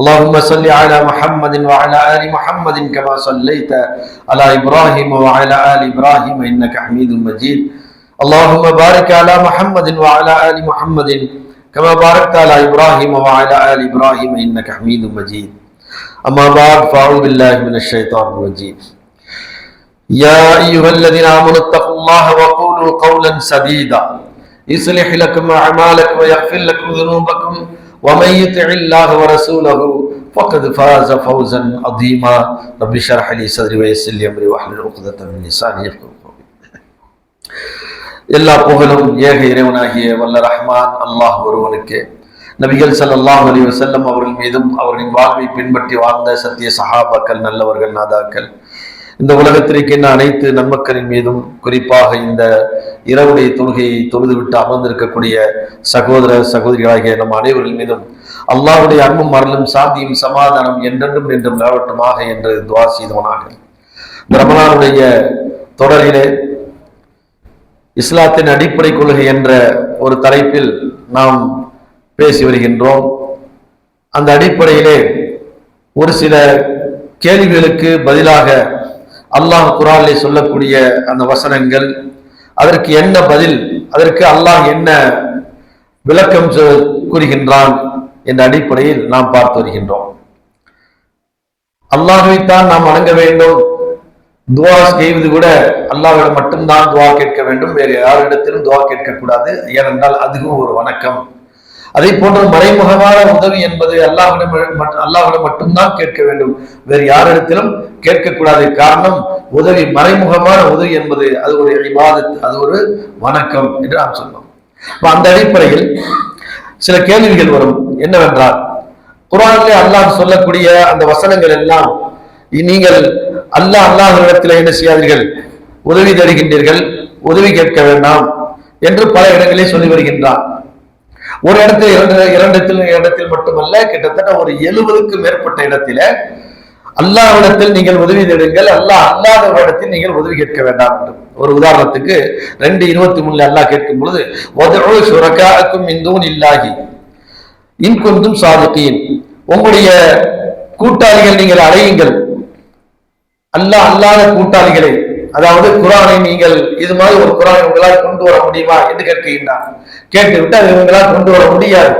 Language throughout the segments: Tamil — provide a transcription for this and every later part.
اللهم صل على محمد وعلى آل محمد كما صليت على إبراهيم وعلى آل إبراهيم إنك حميد مجيد. اللهم بارك على محمد وعلى آل محمد كما باركت على إبراهيم وعلى آل إبراهيم إنك حميد مجيد. أما بعد فأعوذ بالله من الشيطان الرجيم. يا أيها الذين آمنوا اتقوا الله وقولوا قولا سديدا. يصلح لكم أعمالكم ويغفر لكم ذنوبكم. ومن يطع الله ورسوله فقد فاز فوزا عظيما رب اشرح لي صدري ويسر لي امري واحلل عقدة من لساني يفقهوا قولي எல்லா புகழும் ஏக இறைவனாகிய வல்ல ரஹ்மான் அல்லாஹ் ஒருவனுக்கு நபிகள் ஸல்லல்லாஹு அலைஹி வஸல்லம் அவர்கள் மீதும் அவர்களின் வாழ்வை பின்பற்றி வாழ்ந்த சத்திய சஹாபாக்கள் நல்லவர்கள் நாதாக்கள் இந்த உலகத்திற்கின்ற அனைத்து நன்மக்களின் மீதும் குறிப்பாக இந்த இரவுடைய தொழுகையை தொழுதுவிட்டு அமர்ந்திருக்கக்கூடிய சகோதர சகோதரிகளாகிய நம் அனைவரின் மீதும் அல்லாவுடைய அன்பும் மரலும் சாந்தியும் சமாதானம் என்றென்றும் என்றும் நிலவட்டுமாக என்று துவா செய்தவனாக. இந்த தொடரிலே இஸ்லாத்தின் அடிப்படை கொள்கை என்ற ஒரு தலைப்பில் நாம் பேசி வருகின்றோம். அந்த அடிப்படையிலே ஒரு சில கேள்விகளுக்கு பதிலாக அல்லாஹ் குரானிலே சொல்லக்கூடிய அந்த வசனங்கள் அதற்கு என்ன பதில் அதற்கு அல்லாஹ் என்ன விளக்கம் கூறுகின்றான் என்ற அடிப்படையில் நாம் பார்த்து வருகின்றோம். அல்லாஹைத்தான் நாம் வணங்க வேண்டும். துவா செய்வது கூட அல்லாஹ்விடம் மட்டும்தான் துவா கேட்க வேண்டும். வேறு யாரிடத்திலும் துவா கேட்கக்கூடாது. ஏனென்றால் அதுவும் ஒரு வணக்கம். அதை போன்ற மறைமுகமான உதவி என்பது அல்லாஹிடம் அல்லாஹிடம் மட்டும்தான் கேட்க வேண்டும். வேறு யாரிடத்திலும் கேட்கக்கூடாது காரணம் உதவி மறைமுகமான உதவி என்பது. அது ஒரு இபாதத் அது ஒரு வணக்கம் என்று நாம் சொன்னோம் அந்த அடிப்படையில் சில கேள்விகள் வரும். என்னவென்றால் குரானிலே அல்லாஹ் சொல்லக்கூடிய அந்த வசனங்கள் எல்லாம் நீங்கள் அல்லாஹ் அல்லாஹிடத்தில் என்ன செய்யாதீர்கள்? உதவி தருகின்றீர்கள் உதவி கேட்க வேண்டாம் என்று பல இடங்களில் சொல்லி வருகின்றான். ஒரு இடத்துல இரண்டு இரண்டத்தில் இடத்தில் மட்டுமல்ல கிட்டத்தட்ட ஒரு எழுபதுக்கு மேற்பட்ட இடத்தில அல்லாவிடத்தில் நீங்கள் உதவி தேடுங்கள். அல்லாஹ் அல்லாத இடத்தில் நீங்கள் உதவி கேட்க வேண்டாம் என்று. ஒரு உதாரணத்துக்கு ரெண்டு இருபத்தி மூணுல அல்லாஹ் கேட்கும் பொழுது "வதுஉ ஷுரகாஅக்கும் இந்துவும் இல்லாகி இன்கொந்தும் குந்தும் உங்களுடைய கூட்டாளிகள் நீங்கள் அழையுங்கள். அல்லாஹ் அல்லாத கூட்டாளிகளை அதாவது குரானை நீங்கள் இது மாதிரி ஒரு குரானை உங்களால் கொண்டு வர முடியுமா என்று கேட்கின்றான். கேட்டுவிட்டு அதை இவங்களால் கொண்டு வர முடியாது.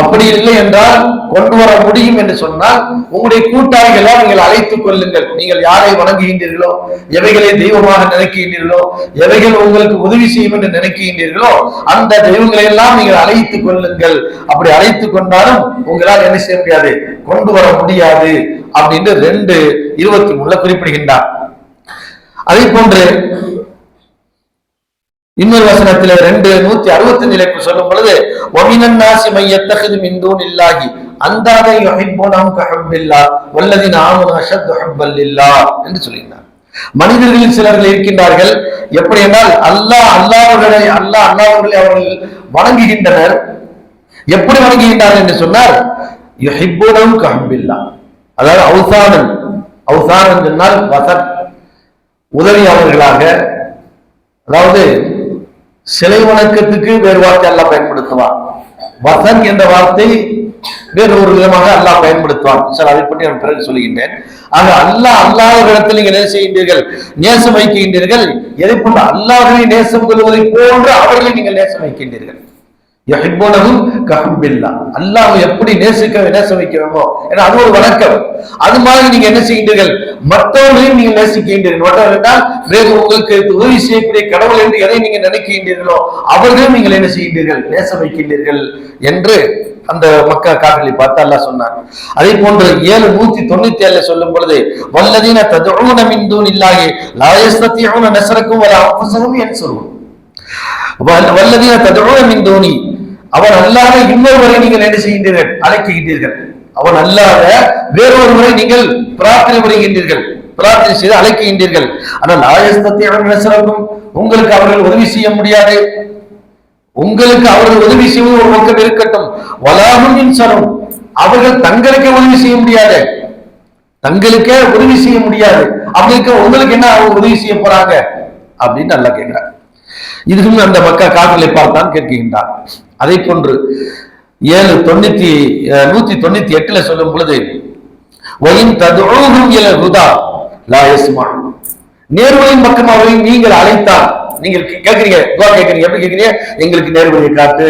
அப்படி இல்லை என்றால் கொண்டு வர முடியும் என்று சொன்னால் உங்களுடைய கூட்டாளிகளை நீங்கள் அழைத்துக் கொள்ளுங்கள். நீங்கள் யாரை வணங்குகின்றீர்களோ எவைகளை தெய்வமாக நினைக்கின்றீர்களோ எவைகள் உங்களுக்கு உதவி செய்யும் என்று நினைக்கின்றீர்களோ அந்த தெய்வங்களை எல்லாம் நீங்கள் அழைத்துக் கொள்ளுங்கள். அப்படி அழைத்துக் கொண்டாலும் உங்களால் என்ன செய்ய முடியாது? கொண்டு வர முடியாது அப்படின்னு ரெண்டு இருபத்தி மூணுல குறிப்பிடுகின்றார். அதே போன்று இன்னொரு வசனத்துல ரெண்டு நூத்தி அறுபத்தி நிலைக்கு சொல்லும் பொழுது ஒமினன் நாசி மையத்தகுது மிந்தூன் இல்லாகி அந்தாதை யுஹிப்பூனஹும் கஹப்பில்லா வல்லதின ஆமனு அஷத் ஹப்பல்லில்லா என்று சொல்லியிருந்தார். மனிதர்களில் சிலர்கள் இருக்கின்றார்கள். எப்படி என்றால் அல்லாஹ் அல்லாஹ்வுகளை அல்லாஹ் அல்லாஹ்வுகளை அவர்கள் வணங்குகின்றனர். எப்படி வணங்குகின்றார்கள் என்று சொன்னார் யுஹிப்பூனஹும் கஹப்பில்லா அதாவது அவுசானன் அவுசானன் சொன்னால் வசத் உதவியாளர்களாக அதாவது சிலை வணக்கத்துக்கு வேறு வார்த்தை அல்லாஹ் பயன்படுத்துவான். வசன் என்ற வார்த்தை வேறு ஒரு விதமாக அல்லாஹ் பயன்படுத்துவான். சார் அதை பற்றி நான் பிறகு சொல்லுகின்றேன் ஆக அல்லாஹ் அல்லாத இடத்தில் நீங்கள் என்ன செய்கின்றீர்கள்? நேசம் வைக்கின்றீர்கள். எதை போன்ற அல்லாஹ்வை நேசம் கொள்வதை போன்று அவர்களை நீங்கள் நேசம் வைக்கின்றீர்கள். யஹிப்புனஹும் கஹம்பில்லா அல்லாஹ் எப்படி நேசிக்க நேச வைக்கிறோமோ ஏன்னா அது ஒரு வணக்கம். அது மாதிரி நீங்க என்ன செய்கின்றீர்கள்? மற்றவர்களையும் நீங்க நேசிக்கின்றீர்கள். மற்றவர்கள் என்றால் வேறு உங்களுக்கு உதவி செய்யக்கூடிய கடவுள் என்று எதை நீங்க நினைக்கின்றீர்களோ அவர்களையும் நீங்கள் என்ன செய்கின்றீர்கள்? நேச வைக்கின்றீர்கள் என்று அந்த மக்கள் காட்டலை பார்த்து அல்லாஹ் சொன்னார் அதே போன்று ஏழு நூத்தி தொண்ணூத்தி ஏழுல சொல்லும் பொழுது வல்லதீன ததுஊன மின் இல்லாயே லா யஸ்தத்தியூன வர வலா அன்ஃபுஸஹும் சொல்லுவோம். வல்லதீன ததுஊன மின் அவன் அல்லாத இன்னொருவரை நீங்கள் என்ன செய்கின்றீர்கள்? அழைக்கின்றீர்கள் அவன் அல்லாத வேறொருவரை நீங்கள் பிரார்த்தனை வருகின்றீர்கள் பிரார்த்தனை செய்து அழைக்கின்றீர்கள் ஆனால் ஆயஸ்தத்தை நசரக்கும் உங்களுக்கு அவர்கள் உதவி செய்ய முடியாது. உங்களுக்கு அவர்கள் உதவி செய்வது ஒரு பக்கம் இருக்கட்டும். வலாகும் சரம் அவர்கள் தங்களுக்கே உதவி செய்ய முடியாது. தங்களுக்கே உதவி செய்ய முடியாது. அவங்களுக்கு உங்களுக்கு என்ன அவங்க உதவி செய்ய போறாங்க? அப்படின்னு நல்லா கேட்கிறார். இதுக்கும் அந்த மக்கள் காதலை பார்த்தான் கேட்கின்றார். அதை போன்று ஏழு தொண்ணூத்தி நூத்தி தொண்ணூத்தி எட்டுல சொல்லும் பொழுது ஒயின் ததுழுகும் இல ஹுதா லா யஸ்மான் நேர்வழியின் நீங்கள் அழைத்தால் நீங்கள் கே- கேட்கிறீங்க துவா கேட்கிறீங்க எப்படி கேட்கிறீங்க? எங்களுக்கு நேர்வழியை காட்டு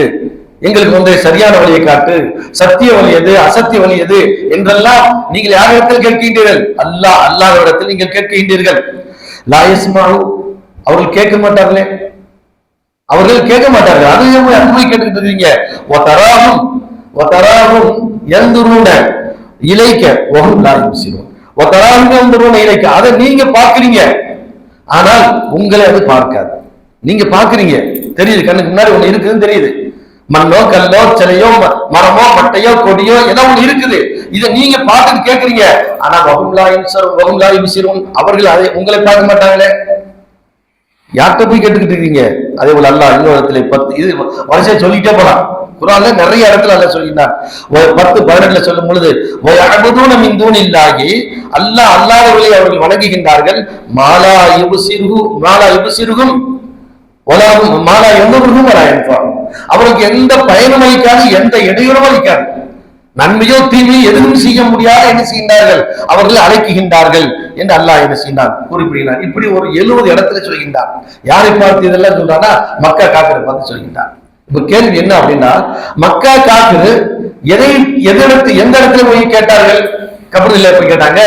எங்களுக்கு வந்து சரியான வழியை காட்டு சத்திய வழி எது அசத்திய வழி எது என்றெல்லாம் நீங்கள் யாரிடத்தில் கேட்கின்றீர்கள்? அல்லாஹ் இடத்தில் நீங்கள் கேட்கின்றீர்கள். லா அவர்கள் கேட்க மாட்டார்களே. அவர்கள் கேட்க மாட்டார்கள். அது போய் அது போய் கேட்டுக்கிட்டு இருக்கீங்க? ஒத்தராகும் ஒத்தராகும் எந்தூருட இலைக்க ஒகும் லாயும் சிறுவன் ஒத்தராகும் எந்தூருட இலைக்க. அதை நீங்க பாக்குறீங்க ஆனால் உங்களை அது பார்க்காது. நீங்க பாக்குறீங்க தெரியுது கண்ணுக்கு முன்னாடி ஒண்ணு இருக்குதுன்னு தெரியுது. மண்ணோ கல்லோ சிலையோ மரமோ மட்டையோ கொடியோ ஏதோ ஒண்ணு இருக்குது. இதை நீங்க பார்த்துட்டு கேட்கறீங்க. ஆனா வகும்லாயும் சரும் வகும்லாயும் சிறுவன் அவர்கள் அதை உங்களை பார்க்க மாட்டாங்களே. யார்கிட்ட போய் கேட்டுக்கிட்டு இருக்கீங்க? அதே போல அல்லாஹ் இன்னொரு இடத்துல பத்து இது வருஷம் சொல்லிட்டே போலாம். குரான்ல நிறைய இடத்துல அல்ல சொல்லினார் பத்து பதினெட்டுல சொல்லும் பொழுது அபதூன மின் தூணில்லாகி அல்லாஹ் அல்லாதவர்களை அவர்கள் வணங்குகின்றார்கள். மாலா இபு சிறுகு மாலா இபு சிறுகும் மாலா எந்த அவருக்கு எந்த பயனும் அளிக்காது எந்த இடையூறும் அளிக்காது. நன்மையோ தீமையோ எதுவும் செய்ய முடியாத என்ன செய்கின்றார்கள்? அவர்கள் அழைக்குகின்றார்கள் என்று அல்லாஹ் என்ன செய்தான் குறிப்பிடுகிறார் இப்படி ஒரு எழுபது இடத்துல சொல்கின்றார் யாரை பார்த்து இதெல்லாம் சொல்றானா மக்கா காக்கிற பார்த்து சொல்கின்றார் இப்ப கேள்வி என்ன அப்படின்னா மக்கா காக்கிறு எதை எதிர்த்து எந்த இடத்துல போய் கேட்டார்கள்? கபடில எப்படி கேட்டாங்க.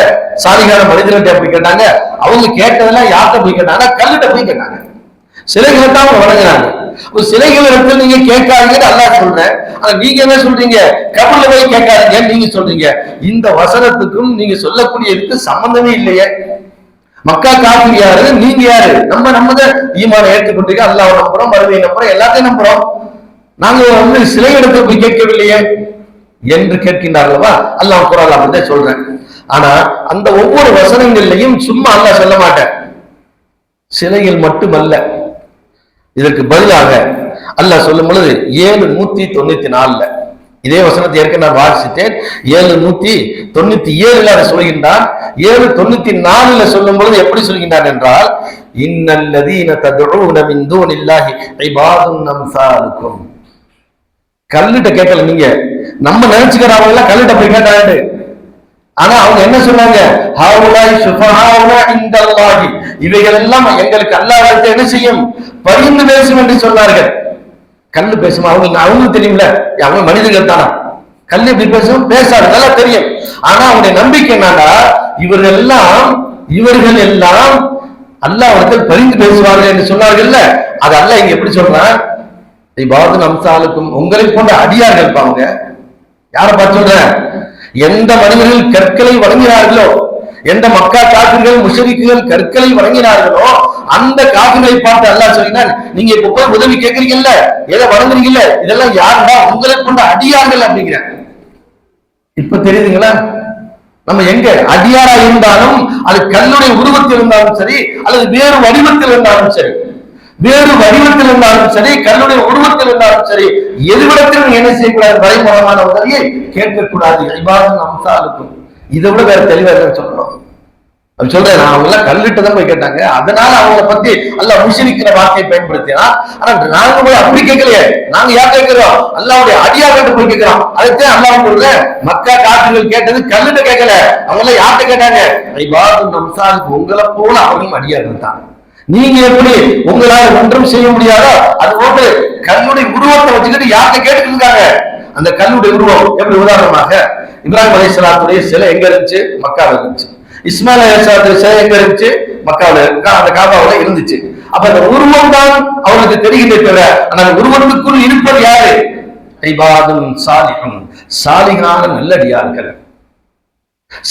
சாலிகான மனிதர்கிட்ட எப்படி கேட்டாங்க. அவங்க கேட்டதெல்லாம் யார்கிட்ட போய் கேட்டாங்க கல்லுகிட்ட போய் கேட்டாங்க. சிலைகளை தான் அவங்க வணங்குறாங்க ஒரு சிலைகள் இடத்துல நீங்க கேட்காதீங்கன்னு அல்லாஹ் சொல்றேன். ஆனா நீங்க என்ன சொல்றீங்க? கபல்ல போய் கேட்காதீங்கன்னு நீங்க சொல்றீங்க? இந்த வசனத்துக்கும் நீங்க சொல்லக்கூடியதுக்கு சம்பந்தமே இல்லையே. மக்கா காப்பீர் யாரு? நீங்க யாரு? நம்ம நம்ம ஈமான ஏற்றுக்கொண்டிருக்க அல்லாஹ் நம்புறோம் மருமையை நம்புறோம் எல்லாத்தையும் நம்புறோம். நாங்க வந்து சிலை இடத்துல போய் கேட்கவில்லையே என்று கேட்கின்றார்களவா? அல்லாஹ் குரான் அப்படிதான் சொல்றேன். ஆனா அந்த ஒவ்வொரு வசனங்கள்லையும் சும்மா அல்லாஹ் சொல்ல மாட்டேன். சிலையில் மட்டுமல்ல. இதற்கு பதிலாக அல்லாஹ் சொல்லும் பொழுது ஏழு நூத்தி தொண்ணூத்தி நாலுல. இதே வசனத்தை ஏற்கனவே நான் வாசித்தேன். ஏழு நூத்தி தொண்ணூத்தி ஏழுல அதை சொல்கின்றான். ஏழு தொண்ணூத்தி நாலுல சொல்லும் பொழுது எப்படி சொல்கின்றான் என்றால் இன்னல்லதீன ததுஊன மின் தூனில்லாஹி இபாதுன் அம்சாலுக்கும். கல்லுட்ட கேட்கல நீங்க. நம்ம நினைச்சுக்கிறவங்க எல்லாம் கல்லுட்ட போய் கேட்டாண்டு ஆனா அவங்க என்ன சொன்னாங்க ஹவுலாய் சுஃபஹாவுனா இந்தல்லாஹி இவைகள் எல்லாம் எங்களுக்கு அல்லாத என்ன செய்யும். பரிந்து பேசும் என்று சொன்னார்கள். கல்லு பேசுமா? அவங்க அவங்களுக்கு தெரியும்ல. அவங்க மனிதர்கள் தானா? கல் எப்படி பேசும்? பேசாது நல்லா தெரியும். ஆனா அவங்களுடைய நம்பிக்கை என்னன்னா இவர்கள் எல்லாம் இவர்கள் எல்லாம் அல்லாவிடத்தில் பரிந்து பேசுவார்கள் என்று சொன்னார்கள்ல. அது அல்ல இங்க எப்படி சொல்றான்? இபாது அம்சாலுக்கும் உங்களை போன்ற அடியார்கள் இருப்பாங்க யாரை பார்த்து சொல்றேன்? எந்த மனிதர்கள் கற்களை வழங்குகிறார்களோ எந்த மக்கா காப்பிர்கள் முஷரிக்குகள் கற்களை வழங்கினார்களோ அந்த காப்பிகளை பார்த்து அல்லா சொல்லினான் நீங்க இப்ப போய் உதவி கேட்கறீங்கல்ல எதை வழங்குறீங்கல்ல இதெல்லாம் யாருடா உங்களை கொண்ட அடியார்கள் அப்படிங்கிற இப்ப தெரியுதுங்களா? நம்ம எங்க அடியாரா இருந்தாலும் அது கல்லுடைய உருவத்தில் இருந்தாலும் சரி அல்லது வேறு வடிவத்தில் இருந்தாலும் சரி வேறு வடிவத்தில் இருந்தாலும் சரி கல்லுடைய உருவத்தில் இருந்தாலும் சரி எதுவிடத்திலும் என்ன செய்யக்கூடாது? வரைமுகமான உதவியை கேட்கக்கூடாது. இபாதன் அம்சாலுக்கும். இதை விட வேற தெளிவா இல்லைன்னு சொல்லணும்? அப்படி சொல்றேன் நான் அவங்க எல்லாம் கல்லிட்டுதான் போய் கேட்டாங்க. அதனால அவங்கள பத்தி அல்ல முஷரிக்கிற வார்த்தையை பயன்படுத்தினா ஆனா நாங்க போய் அப்படி கேட்கலையே. நாங்க யார் கேட்கிறோம்? அல்லாவுடைய அடியார்கிட்ட போய் கேட்கிறோம். அதைத்தான் அல்லாஹ் சொல்ற மக்கா காற்றுகள் கேட்டது கல்லுட்ட கேட்கல. அவங்க எல்லாம் யார்கிட்ட கேட்டாங்க? ஐபாது நம்சாலுக்கு உங்களை போல அவங்களும் அடியாக தான் நீங்க எப்படி உங்களால ஒன்றும் செய்ய முடியாதோ அது போட்டு கல்லுடைய உருவத்தை வச்சுக்கிட்டு யார்கிட்ட கேட்டுட்டு இருக்காங்க? அந்த கல்லுடைய உருவம் எப்படி உதாரணமாக இப்ராஹிம் அலைஹிஸ்ஸலாத்துடைய சிலை எங்க இருந்துச்சு? மக்காவில் இருந்துச்சு. இஸ்மாயில் அலைஹிஸ்ஸலாத்துடைய சிலை எங்க இருந்துச்சு? மக்காவில் அந்த காபாவில் இருந்துச்சு. அப்ப அந்த உருவம் தான் அவனுக்கு தெரிகின்றே தவிர அந்த உருவத்துக்குள் இருப்பது யாரு? ஐபாதும் சாலிகம் சாலிகான நல்லடியார்கள்.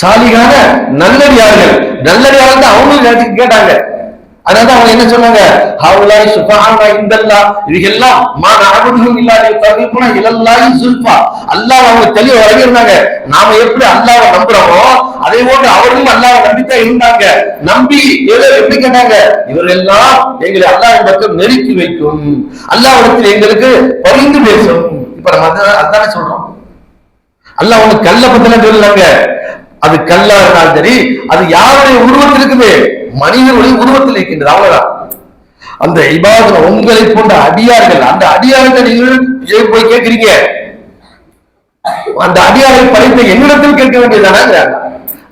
சாலிகான நல்லடியார்கள். நல்லடியார்கள் தான் அவங்களும் கேட்டாங்க. அதனால அவங்க என்ன சொன்னாங்க? ஹவுலாய் சுபஹானா இந்தல்லா. இவையெல்லாம் மா நஅபுதுஹும் இல்லாத லியுகர்ரிபுனா இலல்லாஹி சுல்ஃபா. அல்லாஹ் அவங்க தெளிவா வழங்கியிருந்தாங்க. நாம எப்படி அல்லாஹ்வை நம்புறோமோ அதே போன்று அவர்களும் அல்லாஹ்வை நம்பித்தான் இருந்தாங்க. நம்பி ஏதோ எப்படி கேட்டாங்க? இவரெல்லாம் எங்களை அல்லாஹ் பக்கம் நெருக்கி வைக்கும். அல்லாஹ்விடத்தில் எங்களுக்கு பரிந்து பேசும். இப்ப நம்ம அதானே சொல்றோம். அல்லாஹ் உனக்கு கல்ல பத்தின சொல்லாங்க அது கல்லா இருந்தாலும் சரி அது யாருடைய உருவத்தில் இருக்குது மனிதனுடைய உருவத்தில் இருக்கின்றது. அவ்வளவுதான். அந்த இபாதன உங்களை போன்ற அடியார்கள் அந்த அடியார்கள் நீங்கள் போய் கேட்கிறீங்க? அந்த அடியாரை படைத்த என்னிடத்தில் கேட்க வேண்டியதானே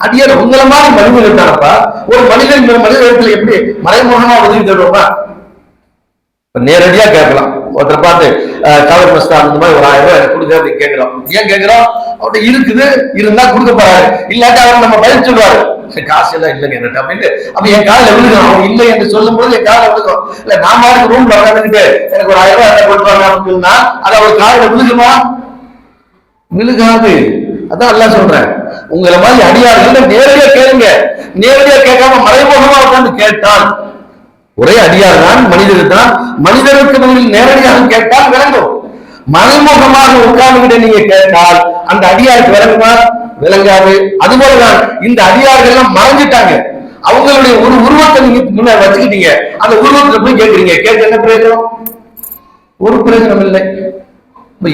அடியார் உங்களை மாதிரி மனிதர்கள் தானப்பா ஒரு மனிதன் இன்னொரு மனிதர்கள் எப்படி மறைமுகமா உதவி தருவோமா நேரடியா கேட்கலாம். ஒருத்தர் பார்த்து கவர் மஸ்தான் இந்த மாதிரி ஒரு ஆயிரம் ரூபாய் எனக்கு அப்படின்னு கேட்கிறோம். ஏன் கேட்கிறோம்? அவர்கிட்ட இருக்குது இருந்தா கொடுக்க போறாரு. இல்லாட்டி அவர் நம்ம பதில் சொல்லுவாரு. காசு எல்லாம் இல்லைங்க என்ன அப்படின்ட்டு அப்ப என் காலில் விழுகணும் அவன் இல்லை என்று சொல்லும் போது என் காலில் விழுகும் இல்ல நான் மாதிரி ரூம்ல உட்காந்துக்கிட்டு எனக்கு ஒரு ஆயிரம் ரூபாய் என்ன கொடுப்பாங்க அப்படின்னா அது அவர் காலில் விழுகுமா விழுகாது. அதான் எல்லாம் சொல்றேன். உங்களை மாதிரி அடியார்கள் நேரடியா கேளுங்க. நேரடியா கேட்காம மறைமுகமா உட்காந்து கேட்டால் ஒரே அடியார் தான் மனிதர் தான். மனிதருக்கு முதலில் நேரடியாக கேட்டால் விளங்கும். மறைமுகமாக உட்கார்ந்துகிட்டு நீங்க கேட்டால் அந்த அடியாருக்கு விளங்குமா? விளங்காது. அதுபோலதான் இந்த அடியார்கள் எல்லாம் மறைஞ்சிட்டாங்க. அவங்களுடைய ஒரு உருவத்தை நீங்க முன்னாடி வச்சுக்கிட்டீங்க. அந்த உருவத்துல போய் கேட்கறீங்க கேட்க என்ன பிரயோஜனம்? ஒரு பிரயோஜனம் இல்லை.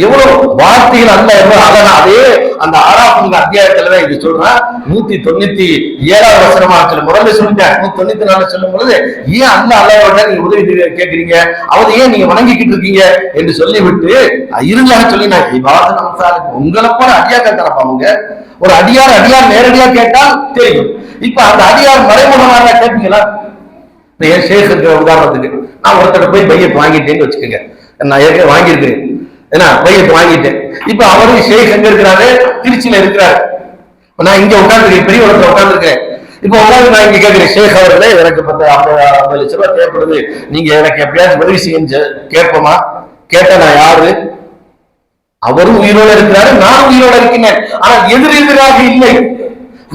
எவ்வளவு வார்த்தைகள் அல்ல எவ்வளவு அழகா அதே அந்த ஆறாவது அத்தியாயத்துலதான் இது சொல்றேன். நூத்தி தொண்ணூத்தி ஏழாவது வசனமா சில முதல்ல சொல்லிட்டேன் நூத்தி தொண்ணூத்தி நாலு சொல்லும் பொழுது ஏன் அந்த அல்லாவோட நீங்க உதவி கேட்கறீங்க? கேட்கிறீங்க? அவர் ஏன் நீங்க வணங்கிக்கிட்டு இருக்கீங்க? என்று சொல்லிவிட்டு இருந்தாங்க சொல்லி நான் இவாதன் உங்களை போல அத்தியாக்கள் கேட்கறப்ப அவங்க? ஒரு அடியார் அடியார் நேரடியா கேட்டால் தெரியும். இப்ப அந்த அடியார் மறைமுகமாக கேட்பீங்களா இப்ப என் ஷேக் உதாரணத்துக்கு. நான் ஒருத்தர் போய் பையன் வாங்கிட்டேன்னு வச்சுக்கோங்க. நான் ஏற்கனவே வாங்கியிருக்கிறேன். ஏன்னா பையன் வாங்கிட்டேன். இப்ப அவரு ஷேக் எங்க இருக்கிறாரு? திருச்சியில இருக்கிறாரு. நான் இங்க உட்காந்துருக்கேன் பெரிய ஒருத்தர் உட்காந்துருக்கேன் இப்ப உட்காந்து நான் இங்க கேட்கிறேன் ஷேக் அவர்களே எனக்கு பத்து ஐம்பது ஐம்பது லட்ச ரூபாய் தேவைப்படுது. நீங்க எனக்கு எப்படியாவது உதவி செய்யுங்க கேட்போமா? கேட்ட நான் யாரு? அவரும் உயிரோடு இருக்கிறாரு நான் உயிரோடு இருக்கின்றேன். ஆனால் எதிர் எதிராக இல்லை.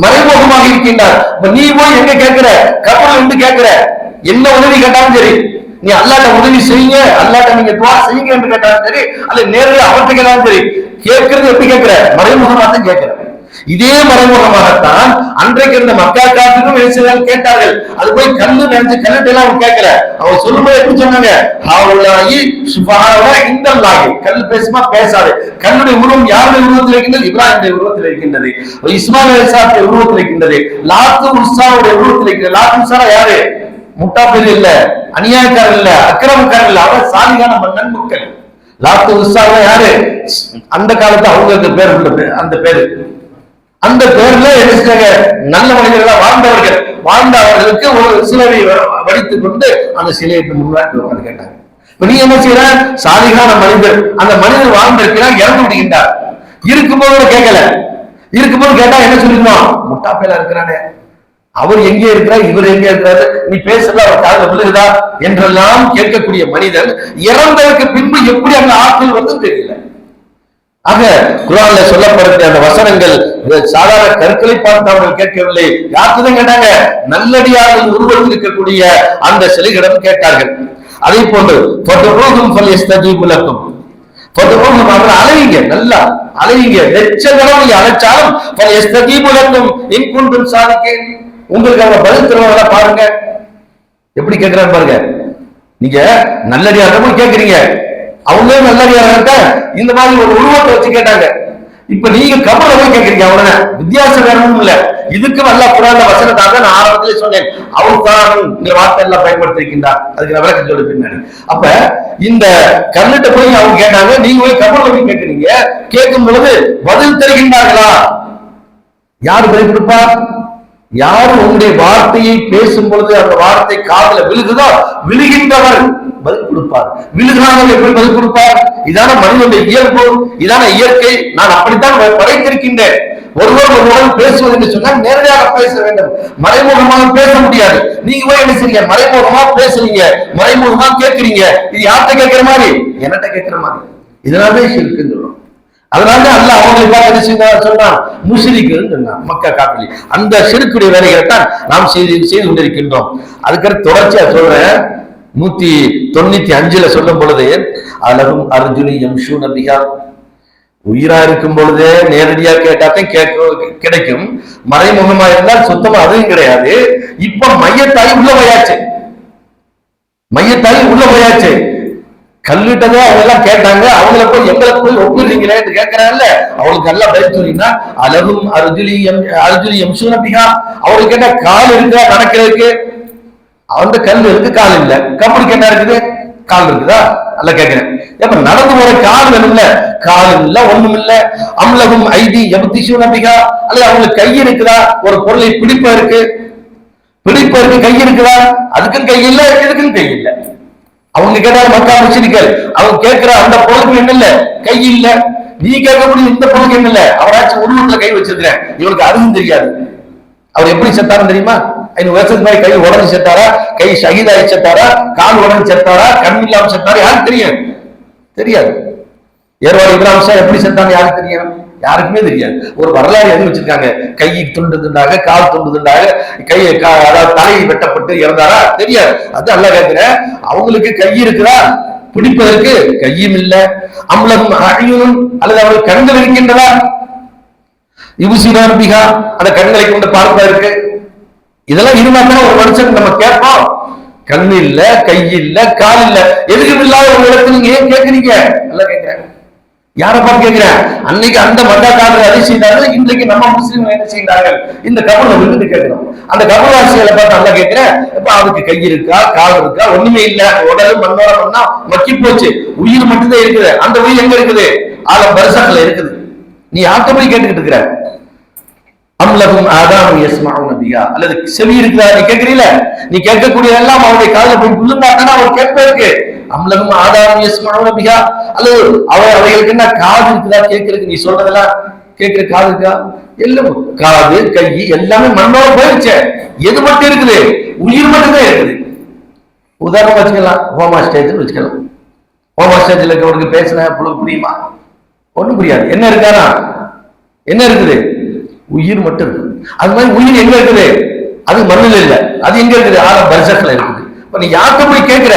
மறைமுகமாக இருக்கின்றார். இப்ப நீ போய் எங்க கேட்கிற? கப்பல் வந்து கேட்கிற. என்ன உதவி கேட்டாலும் சரி. நீ அல்லாட்ட உதவி செய்யுங்க. அல்லாட்ட நீங்க துவா செய்யுங்க என்று கேட்டாலும் சரி. அல்ல நேரடியாக அவர்கிட்ட கேட்டாலும் சரி. கேட்கறது எப்படி கேட்கிற? மறைமுகமாக தான் கேட்கிற இதே மறைமுகமாகத்தான் அன்றைக்கு இருந்த மக்கா காட்டிலும் பேசுகிறார் கேட்டார்கள். அது போய் கல்லு நினைச்சு கல்லுட்டு எல்லாம் அவங்க கேட்கல. அவங்க சொல்லும்போது எப்படி சொன்னாங்க? ஹாவுலாயி சுபாவா இந்தல்லாகி கல் பேசுமா? பேசாது. கல்லுடைய உருவம் யாருடைய உருவத்தில் இருக்கின்றது? இப்ராஹிமுடைய உருவத்தில் இருக்கின்றது. இஸ்மாயில் அலிசாத்துடைய உருவத்தில் இருக்கின்றது. லாத்து உஸ்ஸாவுடைய உருவத்தில் இருக்கிறது லாத்து உஸ்ஸா யாரு? முட்டா பேர் இல்ல. அநியாயக்காரர் இல்ல. அக்கிரமக்காரர் இல்ல. அவர் சாலிகான மன்னன் மக்கள் லாத்து உஸ்ஸாவை யாரு? அந்த காலத்து அவங்களுக்கு பேர் உள்ளது அந்த பேரு. அந்த பேர்ல என்ன நல்ல மனிதர்களா வாழ்ந்தவர்கள். வாழ்ந்தவர்களுக்கு ஒரு சிலரை வடித்துக் கொண்டு அந்த சிலையை முன்னாடி உட்கார்ந்து கேட்டாங்க. இப்ப நீ என்ன செய்யற சாதிகான மனிதர். அந்த மனிதர் வாழ்ந்திருக்கிறார் இறந்து விடுகின்றார். இருக்கும்போது கேட்கல. இருக்கும்போது கேட்டா என்ன சொல்லிருந்தோம் முட்டாப்பேலா இருக்கிறானே. அவர் எங்கே இருக்கிறார்? இவர் எங்கே இருக்கிறாரு? நீ பேசல அவர் காதல விழுகுதா? என்றெல்லாம் கேட்கக்கூடிய மனிதன் இறந்ததற்கு பின்பு எப்படி அந்த ஆற்றல் வந்து தெரியல. ஆக குரான்ல சொல்லப்படுகிற அந்த வசனங்கள் சாதாரண கருக்களை பார்த்து அவர்கள் கேட்கவில்லை. யாருக்குதான் கேட்டாங்க? நல்லடியார்கள் உருவத்தில் இருக்கக்கூடிய அந்த சிலைகளிடம் கேட்டார்கள். அதே போன்று ஃபதுஊஹும் அவர்கள் அலையுங்க நல்லா அலையுங்க. லட்சங்களும் நீங்க அழைச்சாலும் ஃபல்யஸ்தஜீபு லக்கும் இன் குன்தும் உங்களுக்கு அவங்க பதில் தருவாங்களா? பாருங்க. எப்படி கேட்கிறான்னு பாருங்க. நீங்க நல்லடியார்கள் கேட்கிறீங்க. அவங்களே நல்லடியார்கிட்ட இந்த மாதிரி ஒரு உருவத்தை வச்சு கேட்டாங்க. இப்ப நீங்க கபல போய் கேட்கறீங்க அவ்வளவுதான் வித்தியாசம் வேணும் இல்ல. இதுக்கு நல்லா புராண வசனத்தாக நான் ஆரம்பத்திலே சொன்னேன். அவர் இந்த வார்த்தை எல்லாம் பயன்படுத்திருக்கின்றார் அதுக்கு நான் விளக்கம் சொல்லு பின்னாடி. அப்ப இந்த கண்ணிட்ட போய் அவங்க கேட்டாங்க நீங்க போய் கபல போய் கேட்கறீங்க கேட்கும் பொழுது பதில் தருகின்றார்களா? யார் பதில் கொடுப்பா யார் உங்களுடைய வார்த்தையை பேசும் பொழுது அந்த வார்த்தை காதுல விழுகுதோ விழுகின்றவர் பதில் கொடுப்பார். விழுகாதவர் எப்படி பதில் கொடுப்பார்? இதான மனிதனுடைய இயல்பு இதான இயற்கை. நான் அப்படித்தான் படைத்திருக்கின்றேன். ஒருவர் ஒருவருடன் பேசுவது என்று சொன்னால் நேரடியாக பேச வேண்டும். மறைமுகமாக பேச முடியாது. நீங்க போய் என்ன செய்றீங்க? மறைமுகமா பேசுறீங்க. மறைமுகமா கேட்கிறீங்க. இது யார்கிட்ட கேட்கிற மாதிரி? என்னட்ட கேட்கிற மாதிரி? இதனாலே இருக்குன்னு சொல்றோம். அதனால அல்ல அவங்களை பார்த்து என்ன செய்தார் சொன்னான்? முஷிரிக்குன்னு சொன்னான் மக்கா அந்த சிறுக்குடைய வேலைகளை தான் நாம் செய்து செய்து கொண்டிருக்கின்றோம். அதுக்கடுத்து தொடர்ச்சியா சொல்றேன். நூத்தி தொண்ணூத்தி அஞ்சுல சொல்லும் பொழுது அலகும் அர்ஜுனி எம்ஷூ நபிகா உயிரா இருக்கும் பொழுதே நேரடியா கேட்டாத்தையும் கேட்க கிடைக்கும். மறைமுகமா இருந்தால் சுத்தமா அதுவும் கிடையாது. இப்ப மையத்தாய் உள்ள போயாச்சு. மையத்தாய் உள்ள போயாச்சு. கல்விட்டதே அதெல்லாம் கேட்டாங்க. அவங்கள போய் எங்களை போய் ஒப்புறீங்களேன்னு கேட்கிறாங்கல்ல. அவங்களுக்கு நல்லா பதில் சொன்னீங்கன்னா அழகும் அர்ஜுலி எம் அர்ஜுலி எம் சுனபிகா. அவங்களுக்கு என்ன கால் இருக்கா நடக்கிறதுக்கு அந்த கல் இருக்கு கால் இல்ல. கபடிக்கு என்ன இருக்குது? கால் இருக்குதா? நல்லா கேட்கிறேன். எப்ப நடந்து போற கால் வேணும்ல? கால் இல்ல ஒண்ணும் இல்ல. அம்லகும் ஐடி எபத்தி நம்பிக்கா அல்லது அவங்களுக்கு கை இருக்குதா? ஒரு பொருளை பிடிப்பா இருக்கு பிடிப்பா இருக்கு கை இருக்குதா? அதுக்கும் கை இல்ல இதுக்கும் கை இல்லை. அவங்க கேட்டாங்க மக்கா முஸ்லிம்கள். அவங்க கேட்கிற அந்த பொருளுக்கு என்ன இல்ல? கை இல்ல. நீ கேட்கக்கூடிய இந்த பொருளுக்கு என்ன இல்ல? அவராச்சும் உருவத்துல கை வச்சிருக்கிறேன். இவனுக்கு அதுவும் தெரியாது. அவர் எப்படி செத்தாரும் தெரியுமா? ஐநூறு வருஷத்துக்கு மாதிரி கை உடஞ்சு செத்தாரா? கை ஷஹீதாகி செத்தாரா? கால் உடஞ்சு செத்தாரா? கண் இல்லாம செத்தாரா? யாருக்கு தெரியும்? தெரியாது. ஏர்வாடி இப்ராஹிம் ஷா எப்படி செத்தாங்க யாருக்கு தெரியும்? யாருக்குமே தெரியாது. ஒரு வரலாறு எழுதி வச்சிருக்காங்க. கை துண்டுதுண்டாக கால் துண்டுதுண்டாக கை அதாவது தலையை வெட்டப்பட்டு இறந்தாரா? தெரியாது. அது அல்ல கேட்கிறேன் அவங்களுக்கு கை இருக்குதா? பிடிப்பதற்கு கையும் இல்ல. அம்லம் அழியும். அல்லது அவர்கள் கண்கள் இருக்கின்றதா? இவுசிதான் பிகா அந்த கண்களை கொண்டு பார்ப்பதற்கு. இதெல்லாம் இருந்தா தானே ஒரு மனுஷன் நம்ம கேட்போம். கண் இல்ல கை இல்ல கால் இல்ல. எதுக்கும் இல்லாத ஒரு இடத்துல நீங்க ஏன் கேட்கறீங்க? நல்லா கேட்கிறேன் யாரப்பா பார்த்து கேட்கிறேன் அன்னைக்கு அந்த மக்காக்காரர்கள் அதை செய்தார்கள் இன்றைக்கு நம்ம முஸ்லீம்கள் என்ன செய்கிறார்கள்? இந்த கபலை விழுந்து கேட்கிறோம். அந்த கபலாசிகளை பார்த்து நல்லா கேட்கிறேன் இப்ப அதுக்கு கை இருக்கா? கால் இருக்கா? ஒண்ணுமே இல்ல. உடல் மண்ணோட பண்ணா மக்கி போச்சு. உயிர் மட்டும்தான் இருக்குது. அந்த உயிர் எங்க இருக்குது? ஆல பரிசாக்கல இருக்குது. நீ யார்கிட்ட போய் கேட்டுக்கிட்டு இருக்கிற? அம்லகும் ஆதாம் யஸ்மாவு நபியா. அல்லது செவி இருக்குதா நீ கேட்கிறீல? நீ கேட்கக்கூடிய எல்லாம் அவருடைய காதுல போய் விழுந்தா தானே அவர் கேட்பதற்கு? அம்லகம் ஆதாரம் யஸ்மாவு அல்லது அவை அவைகளுக்கு என்ன காது இருக்குதா? கேட்கறதுக்கு நீ சொல்றதெல்லாம் கேட்கிற காது இருக்கா? எல்லாம் காது கை எல்லாமே மண்ணோட போயிருச்சு. எது மட்டும் இருக்குது? உயிர் மட்டும்தான் இருக்குது. உதாரணம் வச்சுக்கலாம். ஹோமா ஸ்டேஜ்னு வச்சுக்கலாம். ஹோமா ஸ்டேஜில் இருக்கவனுக்கு பேசின புள்ள புரியுமா? ஒண்ணும் புரியாது. என்ன இருக்காரா என்ன இருக்குது? உயிர் மட்டும் இருக்கு அது மாதிரி உயிர் எங்க இருக்குது? அது மண்ணில் இல்லை. அது எங்க இருக்குது? ஆழ பரிசத்துல இருக்குது. இப்ப நீ யார்கிட்ட போய் கேட்கிற?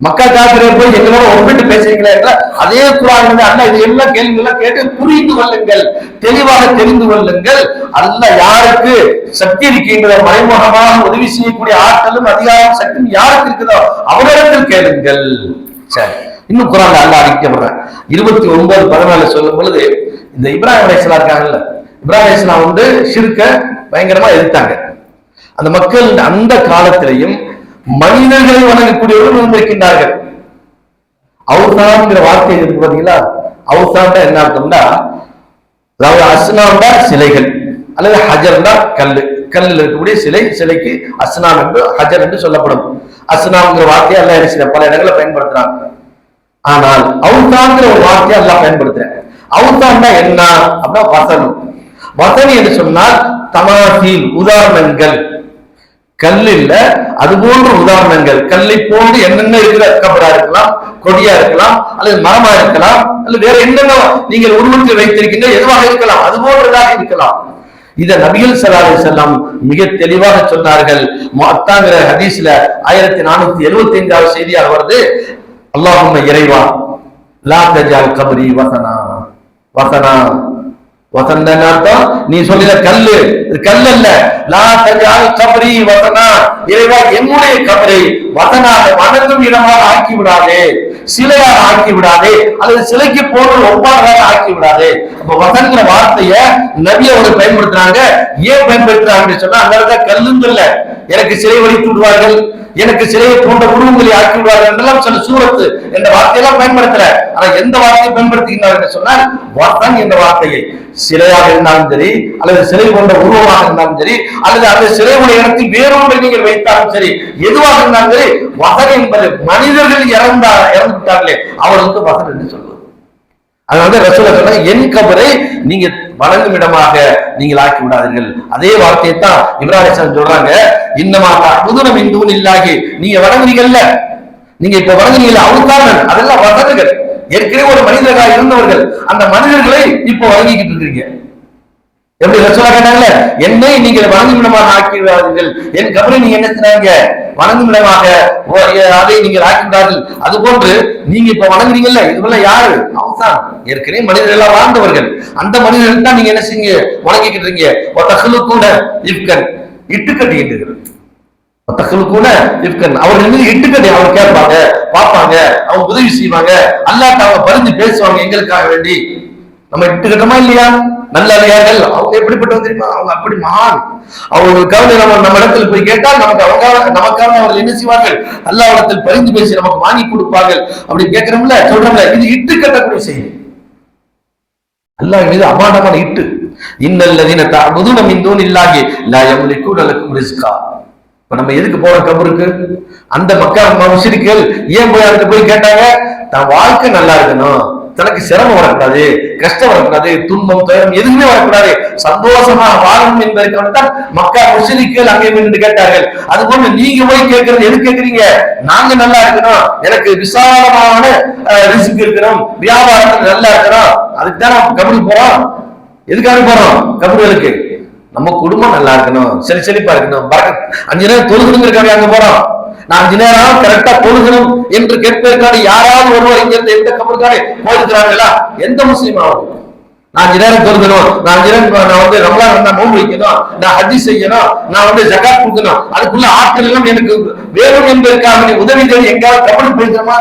மக்கா காக்கிற போய் எங்களோட ஒப்பிட்டு பேசுறீங்களா அதே குரான் அண்ணா இது எல்லாம் கேள்வி எல்லாம் கேட்டு புரிந்து கொள்ளுங்கள். தெளிவாக தெரிந்து கொள்ளுங்கள். அல்ல யாருக்கு சக்தி இருக்கின்றதோ மறைமுகமாக உதவி செய்யக்கூடிய ஆற்றலும் அதிகாரம் சக்தியும் யாருக்கு இருக்குதோ அவரிடத்தில் கேளுங்கள். சரி. இன்னும் குரான் அல்ல அடிக்கப்படுறேன் இருபத்தி ஒன்பது பதினாலு சொல்லும் பொழுது இந்த இப்ராஹிம் அலைஹிஸ்ஸலாம் இருக்காங்கல்ல இப்ராஹிம் அலைஹிஸ்ஸலாம் வந்து சிறுக்க பயங்கரமா எதிர்த்தாங்க. அந்த மக்கள் அந்த காலத்திலையும் மனிதர்களை வணங்கக்கூடியவர்கள் இருந்திருக்கின்றார்கள் அவுசான்ங்கிற வார்த்தை இருக்கு பாத்தீங்களா? அவுசான் என்ன அர்த்தம்னா அதாவது அஸ்னாண்டா சிலைகள் அல்லது ஹஜர்னா கல்லு. கல்லில் இருக்கக்கூடிய சிலை சிலைக்கு அஸ்னாம் என்று ஹஜர் என்று சொல்லப்படும். அஸ்னாம்ங்கிற வார்த்தையை அல்ல என்ன பல இடங்களில் பயன்படுத்துறாங்க ஆனால் அவுசாங்கிற ஒரு வார்த்தையை எல்லாம் பயன்படுத்துறேன். அவுசாண்டா என்ன? அப்படின்னா வசனம். வசனி என்று சொன்னால் தமாசீல் உதாரணங்கள். கல் இல்ல. அது போன்ற உதாரணங்கள். கல்லை போன்று என்னென்ன இருக்கிற கபரா இருக்கலாம் கொடியா இருக்கலாம் அல்லது மரமா இருக்கலாம் அல்லது வேற என்னென்ன நீங்கள் உருவத்தில் வைத்திருக்கின்ற எதுவாக இருக்கலாம். அது போன்றதாக இருக்கலாம். இத நபிகள் ஸல்லல்லாஹு அலைஹி மிக தெளிவாக சொன்னார்கள். மத்தாங்கிற ஹதீஸ்ல ஆயிரத்தி நானூத்தி எழுபத்தி ஐந்தாவது செய்தியாக வருது. அல்லாஹும்ம இறைவா லா தஜால் கபரி வசனா வசனா வசந்தன் அர்த்தம் நீ சொல்லிட கல்லு. கல்லு கல் அல்ல லா கபரி வசனா. இறைவா என்னுடைய கபரை. வசனாக வணங்கும் இடமாக ஆக்கி விடாதே சிலையாக ஆக்கி விடாதே அல்லது சிலைக்கு போன்ற ஒப்பாளராக ஆக்கி விடாதே அப்ப வசன்கிற வார்த்தைய நபி அவர் பயன்படுத்துறாங்க ஏன் பயன்படுத்துறாங்கன்னு சொன்னா அந்த கல்லுங்கள் இல்ல. எனக்கு சிலை வடித்து விடுவார்கள் எனக்கு சிலையை போன்ற உருவங்களை ஆக்கி விடுவார்கள் என்றெல்லாம் சில சூரத்து என்ற வார்த்தையெல்லாம் பயன்படுத்தல. ஆனா எந்த வார்த்தையை பயன்படுத்துகிறார் என்று சொன்னால் வசன் என்ற வார்த்தையை. சிலையாக இருந்தாலும் சரி அல்லது சிலை போன்ற உருவமாக இருந்தாலும் சரி அல்லது அந்த சிலை உடைய இடத்தில் வேறொன்றை நீங்கள் வைத்தாலும் சரி எதுவாக இருந்தாலும் சரி வசன் என்பது மனிதர்கள் இறந்தா இறந்து விட்டார்களே அவர்களுக்கு வசன் என்று சொல்வது அதனால ரசூல என் கபரை நீங்க வணங்கும் இடமாக நீங்கள் ஆக்கி விடாதீர்கள். அதே வார்த்தையை தான் இப்ராஹிம் சொல்றாங்க இன்னமா புதுனம் இந்துவும் இல்லாகி நீங்க வணங்குறீங்கல்ல நீங்க இப்ப வணங்குறீங்கல்ல அவருக்கான அதெல்லாம் வசனங்கள் ஏற்கனவே ஒரு மனிதர்களாக இருந்தவர்கள். அந்த மனிதர்களை இப்போ வழங்கிக்கிட்டு இருக்கீங்க எப்படி ரசூலா கேட்டாங்கல்ல என்னை நீங்கள் வணங்கும் இடமாக ஆக்கிவிடாதீர்கள். என் கபரை நீங்க என்ன செய்றாங்க வணங்கும் இடமாக ஓ- அதை நீங்கள் ஆக்கிவிடாதீர்கள் அது போன்று நீங்க இப்ப வணங்குறீங்கல்ல இதுவெல்லாம் யாரு? அவசான் ஏற்கனவே மனிதர்கள் எல்லாம் வாழ்ந்தவர்கள் அந்த மனிதர்கள் தான் நீங்க என்ன செய்யுங்க வணங்கிக்கிட்டு இருக்கீங்க ஒத்தகலு கூட இப்கன் இட்டு கட்டிக்கிட்டு ஒத்தகலு கூட இப்கன் அவர்கள் மீது இட்டுக்கட்டி அவர் கேட்பாங்க பார்ப்பாங்க அவங்க உதவி செய்வாங்க. அல்லாட்ட அவங்க பரிந்து பேசுவாங்க எங்களுக்காக வேண்டி. நம்ம இட்டுக்கிட்டோமா இல்லையா? நல்ல அறியார்கள் அவங்க எப்படிப்பட்டவங்க தெரியுமா? அவங்க அப்படி மகான். அவங்களுக்காக நம்ம நம்ம இடத்துல போய் கேட்டால் நமக்கு அவங்க நமக்காக அவர்கள் என்ன செய்வார்கள்? அல்லாவிடத்தில் பரிந்து பேசி நமக்கு வாங்கி கொடுப்பார்கள். அப்படி கேட்கிறோம்ல சொல்றோம்ல இது இட்டு கட்டக்கூடிய செய்தி அல்லாஹ் மீது அபாண்டமான இட்டு. இன்னல்லதீன தஅபுதுன மின் இல்லாகி லா யம்லிகுன லக்கும் ரிஸ்கா. இப்ப நம்ம எதுக்கு போறோம் கபருக்கு? அந்த மக்கள் முஸ்லிம்கள் ஏன் போய் அதுக்கு போய் கேட்டாங்க? தன் வாழ்க்கை நல்லா இருக்கணும். தனக்கு சிரமம் வரக்கூடாது கஷ்டம் வரக்கூடாது துன்பம் துயரம் எதுவுமே வரக்கூடாது. சந்தோஷமா வாழணும் என்பதற்காக தான் மக்கா முஸ்லிம்கள் அங்கே நின்று கேட்டார்கள். அது போன்று நீங்க போய் கேட்கறது எது கேட்கறீங்க? நாங்க நல்லா இருக்கணும் எனக்கு விசாலமான ரிசுக்கு இருக்கிறோம். வியாபாரத்தில் நல்லா இருக்கிறோம். அதுக்கு தான் நம்ம போறோம். எதுக்காக போறோம்? கபடிகளுக்கு நம்ம குடும்பம் நல்லா இருக்கணும். சரி செழிப்பா இருக்கணும். அஞ்சு நேரம் தொழுகணுங்கிறக்காக அங்க போறோம். நான் அஞ்சு நேரம் கரெக்டா பொழுகணும் என்று கேட்பதற்காக யாராவது ஒருவர் இங்க இருந்து எந்த கபருக்காக போயிருக்கிறாங்களா எந்த முஸ்லீம் ஆகும் நான் அஞ்சு நேரம் தொழுகணும் நான் அஞ்சு நேரம் நான் வந்து ரமலான் நான் நோன்பு வைக்கணும் நான் ஹஜ்ஜி செய்யணும் நான் வந்து ஜகாத் கொடுக்கணும் அதுக்குள்ள ஆட்கள் எல்லாம் எனக்கு வேணும் என்பதற்காக நீ உதவி தேடி எங்காவது கபருக்கு போயிருக்கிறோமா